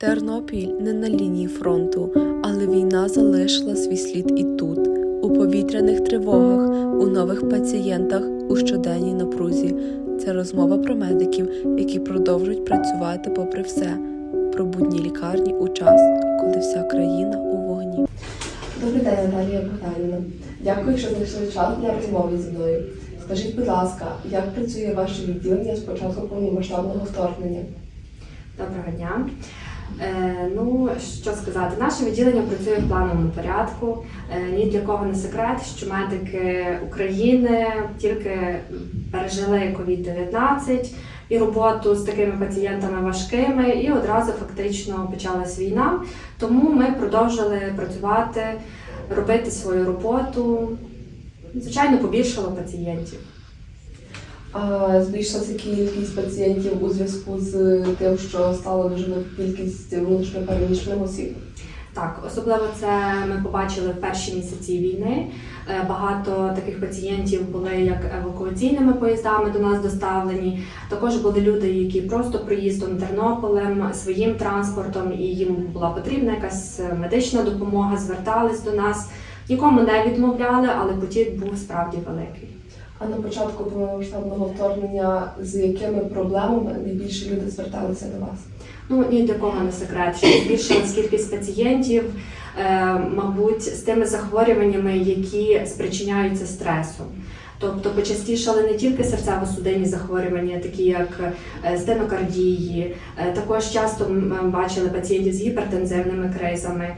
Тернопіль не на лінії фронту, але війна залишила свій слід і тут, у повітряних тривогах, у нових пацієнтах, у щоденній напрузі. Це розмова про медиків, які продовжують працювати попри все, про будні лікарні у час, коли вся країна у вогні. Добрий день, Наталія Богданівна. Дякую, що знайшли час для розмови зі мною. Скажіть, будь ласка, як працює ваше відділення з початку повномасштабного вторгнення? Доброго дня. Е, ну, що сказати, наше відділення працює в плановому порядку. Е, ні для кого не секрет, що медики України тільки пережили COVID-19 і роботу з такими пацієнтами важкими, і одразу фактично почалась війна. Тому ми продовжили працювати, робити свою роботу. Звичайно, побільшало пацієнтів. Збільшилася кількість пацієнтів у зв'язку з тим, що стала дуже кількість внутрішньопереміщених осіб? Так, особливо це ми побачили в перші місяці війни. Е, Багато таких пацієнтів були як евакуаційними поїздами до нас доставлені. Також були люди, які просто проїздом Тернополем своїм транспортом, і їм була потрібна якась медична допомога, звертались до нас. Нікому не відмовляли, але потік був справді великий. А на початку повномасштабного вторгнення з якими проблемами найбільше люди зверталися до вас? Ну ні для кого не секрет, що збільшилась кількість пацієнтів, е, мабуть, з тими захворюваннями, які спричиняються стресом. Тобто почастішали не тільки серцево-судинні захворювання, такі як е, стенокардії, е, також часто бачили пацієнтів з гіпертензивними кризами,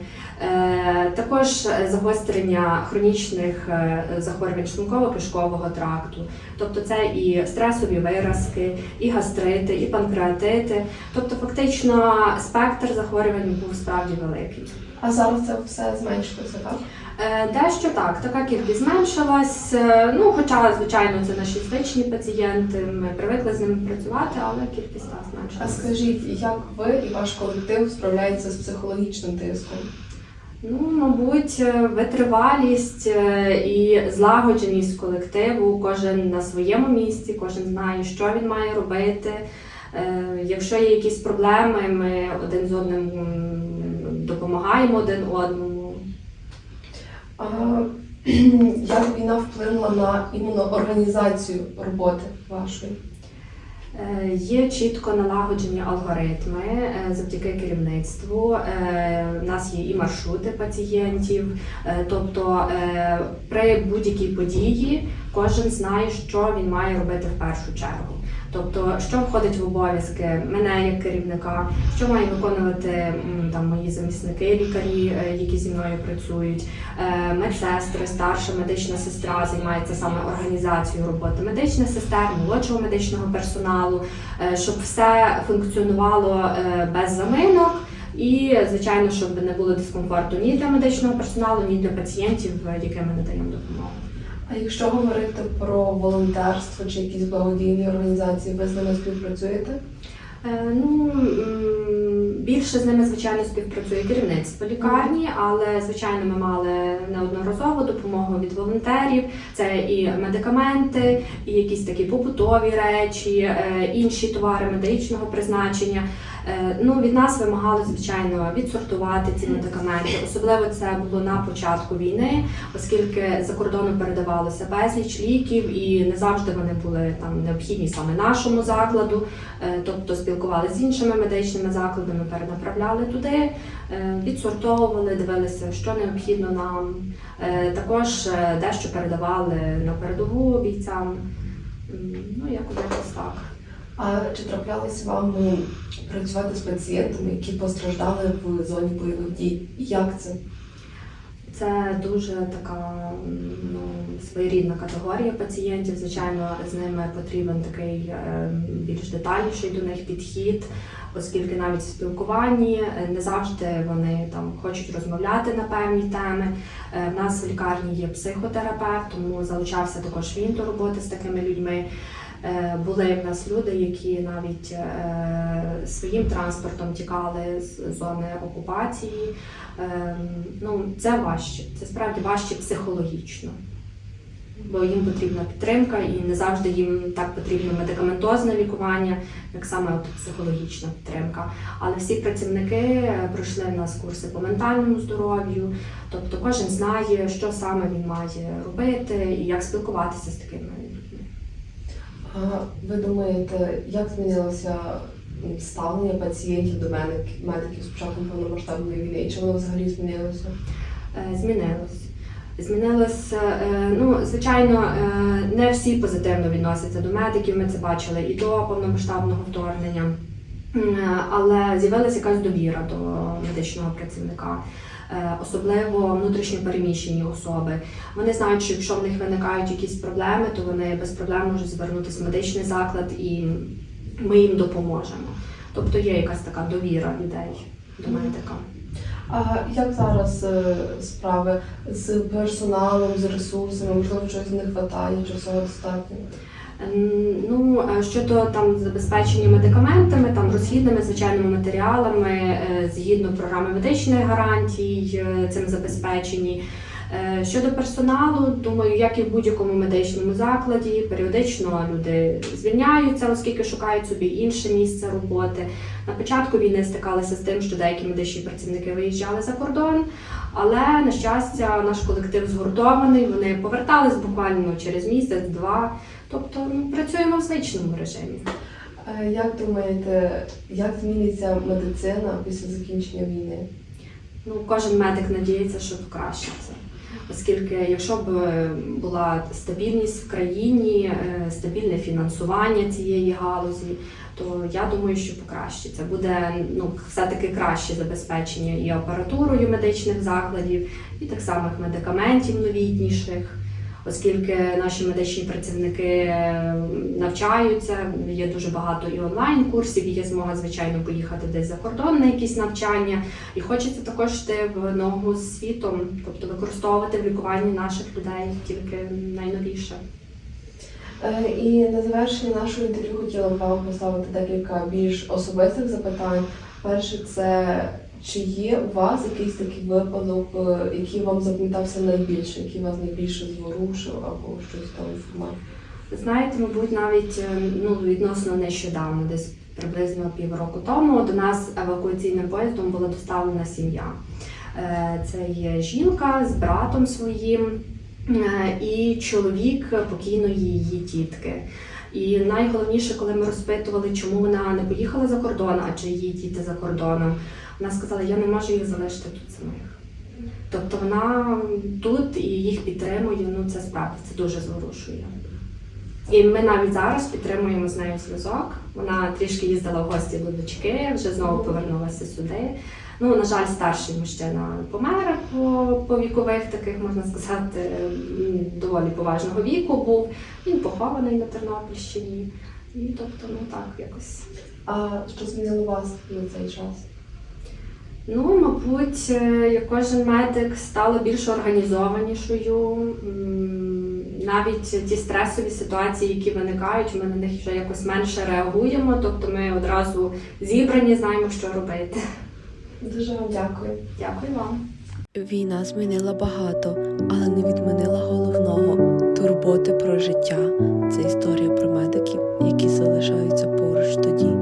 також е, загострення хронічних е, захворювань шлунково-кишкового тракту. Тобто це і стресові виразки, і гастрити, і панкреатити. Тобто, фактично, спектр захворювань був справді великий. А зараз це все зменшилося, так? Е, Дещо так, така кількість зменшилась. Ну, хоча, звичайно, це наші звичні пацієнти, ми привикли з ними працювати, але кількість так А скажіть, як ви і ваш колектив справляєтеся з психологічним тиском? Ну, мабуть, е, витривалість е, і злагодженість колективу, кожен на своєму місці, кожен знає, що він має робити. Е, Якщо є якісь проблеми, ми один з одним допомагаємо один одному. А як війна вплинула на іменно організацію роботи вашої? Е, Є чітко налагоджені алгоритми е, завдяки керівництву. Е, У нас є і маршрути пацієнтів, Е, тобто е, при будь-якій події кожен знає, що він має робити в першу чергу. Тобто, що входить в обов'язки мене як керівника, що мають виконувати там мої замісники, лікарі, е, які зі мною працюють, е, медсестри, старша медична сестра займається саме організацією роботи медичних сестер, молодшого медичного персоналу, е, щоб все функціонувало без заминок. І, звичайно, щоб не було дискомфорту ні для медичного персоналу, ні для пацієнтів, е, яким ми надаємо допомогу. А якщо говорити про волонтерство чи якісь благодійні організації, ви з ними співпрацюєте? Е, Ну більше з ними, звичайно, співпрацює керівництво лікарні, але звичайно, ми мали неодноразову допомогу від волонтерів. Це і медикаменти, і якісь такі побутові речі, е, інші товари медичного призначення. Ну, від нас вимагали, звичайно, відсортувати ці медикаменти. Особливо це було на початку війни, оскільки за кордону передавалося безліч ліків, і не завжди вони були там необхідні саме нашому закладу. Е, Тобто спілкувалися з іншими медичними закладами, перенаправляли туди, е, відсортовували, дивилися, що необхідно нам. Е, Також дещо передавали на передову бійцям. Ну, якось так. А чи траплялось вам ну, працювати з пацієнтами, які постраждали в зоні бойових дій? Як це? Це дуже така ну, своєрідна категорія пацієнтів. Звичайно, з ними потрібен такий е, більш детальніший до них підхід, оскільки навіть в спілкуванні е, не завжди вони там хочуть розмовляти на певні теми. Е, В нас в лікарні є психотерапевт, тому залучався також він до роботи з такими людьми. Е, Були в нас люди, які навіть е, своїм транспортом тікали з зони окупації. Е, Ну, це важче, це справді важче психологічно. бо їм потрібна підтримка, і не завжди їм так потрібно медикаментозне лікування, як саме от психологічна підтримка. Але всі працівники пройшли в нас курси по ментальному здоров'ю, тобто кожен знає, що саме він має робити і як спілкуватися з такими. А ви думаєте, як змінилося ставлення пацієнтів до медик- медиків з початком повномасштабної війни? І чи воно взагалі змінилося? Е, Змінилось. Змінилось, е, ну, звичайно, е, не всі позитивно відносяться до медиків. Ми це бачили і до повномасштабного вторгнення. Але з'явилася якась довіра до медичного працівника, Е, особливо внутрішньопереміщені особи. Вони знають, що якщо в них виникають якісь проблеми, то вони без проблем можуть звернутися в медичний заклад і ми їм допоможемо. Тобто є якась така довіра людей до медика. А як зараз е, справи з персоналом, з ресурсами? Можливо, чогось не вистачає, чи достатньо? Ну, щодо там забезпечення медикаментами, там розхідними звичайними матеріалами, е, згідно програми медичних гарантій, е, цим забезпечені. Е, Щодо персоналу, думаю, як і в будь-якому медичному закладі, періодично люди звільняються, оскільки шукають собі інше місце роботи. На початку війни стикалися з тим, що деякі медичні працівники виїжджали за кордон, але на щастя, наш колектив згуртований. Вони повертались буквально через місяць-два. Тобто ну, працюємо в звичному режимі. Е, Як думаєте, як зміниться медицина після закінчення війни? Ну, кожен медик надіється, що покращиться. Оскільки, якщо б е, була стабільність в країні, е, стабільне фінансування цієї галузі, то я думаю, що покращиться. Буде ну, все-таки краще забезпечення і апаратурою медичних закладів, і так само медикаментів новітніших. Оскільки наші медичні працівники е, навчаються, є дуже багато і онлайн-курсів, і є змога, звичайно, поїхати десь за кордон на якісь навчання. І хочеться також йти в ногу з світом, тобто використовувати в лікуванні наших людей тільки найновіше. Е, І на завершення нашого інтерв'ю хотіла б вам поставити декілька більш особистих запитань. Перше, це чи є у вас якийсь такий випадок, е, який вам запам'ятався найбільше, який вас найбільше зворушив або щось там формат? Знаєте, мабуть, навіть е, ну, відносно нещодавно, десь приблизно півроку тому, до нас евакуаційним поїздом була доставлена сім'я. Е, Це є жінка з братом своїм і чоловік покійної її тітки. І найголовніше, коли ми розпитували, чому вона не поїхала за кордон, а чи її діти за кордоном, вона сказала, я не можу їх залишити тут самих. Тобто вона тут і їх підтримує, ну це справді це дуже зворушує. І ми навіть зараз підтримуємо з нею зв'язок. Вона трішки їздила в гості до дочки, вже знову повернулася сюди. Ну, на жаль, старший мужчина помер по, по вікових таких, можна сказати, доволі поважного віку був. Він похований на Тернопільщині. І тобто, ну так, якось. А що змінило вас на цей час? Ну, мабуть, е, як кожен медик стала більш організованішою навіть ті стресові ситуації, які виникають, ми на них вже якось менше реагуємо, тобто ми одразу зібрані, знаємо, що робити. Дуже вам дякую. Дякую вам. Війна змінила багато, але не відмінила головного турботи про життя. Це історія про медиків, які залишаються поруч тоді.